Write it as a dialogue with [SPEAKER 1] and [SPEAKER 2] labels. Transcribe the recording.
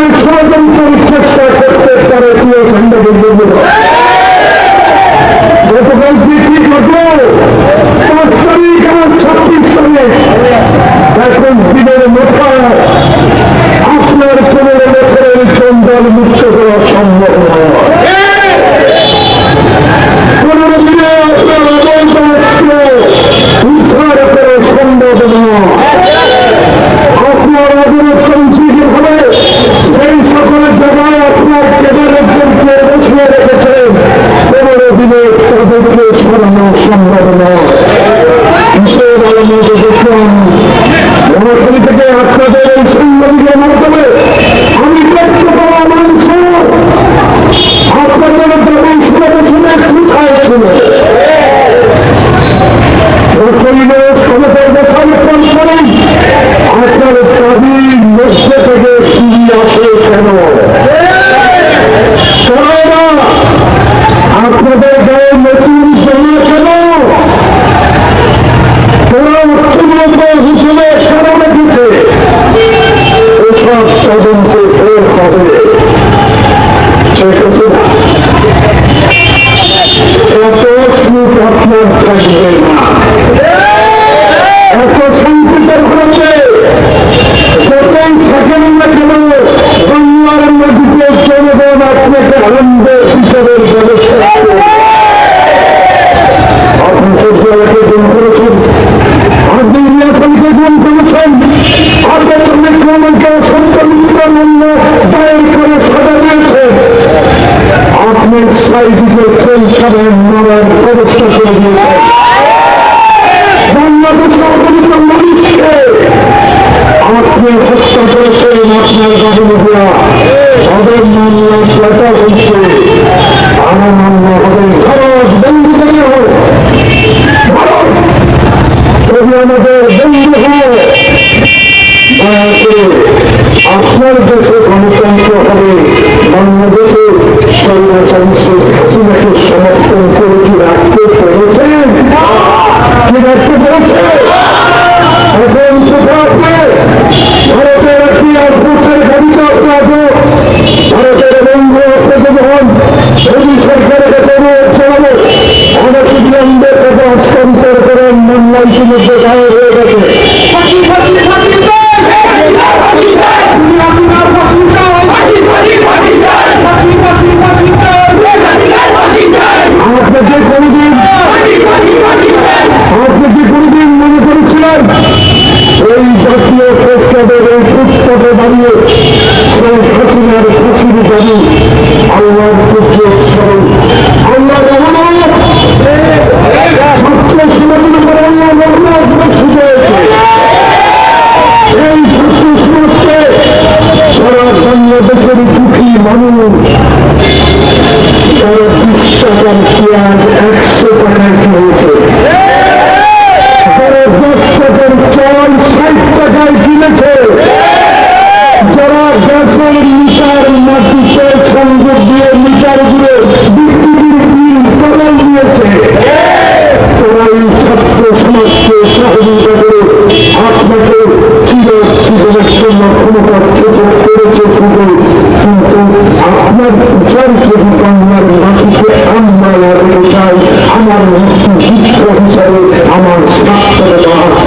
[SPEAKER 1] 사람을 처음 يغفر له شهر رمضان কেন তারা অর্থমন্ত্রী হিসেবে কেন রেখেছে এসব তদন্ত এত সুখ আপনার যতই থাকেন না কেন চোদ্দকে গুণ করেছেন আপনি নির্বাচনকে গুণ করেছেন চব্বিশ নম্বরকে সত্যমিত্র মূল্য দায়ের করে সাজা দিয়েছেন আপনি সাইডিকে ট্রেন খাবেন মরার ব্যবস্থা করে দিয়েছেন বাংলাদেশের অপরিচিত মানুষকে আপনি হত্যা করেছেন আপনার বাবুরা তাদের মামলা প্লাটা হয়েছে। আমাদের বন্ধু আপনার দেশে গণতন্ত্র হবে বাংলাদেশে সর্বসংসদ হাসিনাকে সমর্থন মামলা পেঁয়াজ একশো টাকায় কিনেছে দশ টাকার চাল ষাট টাকায় কিনেছে যারা গ্যাসের মিটার মাটিতে সংযোগ দিয়ে করেছে কিন্তু আপনার সম্মান অনেক চাই আমার শিক্ষক হিসাবে আমার স্নাতকতা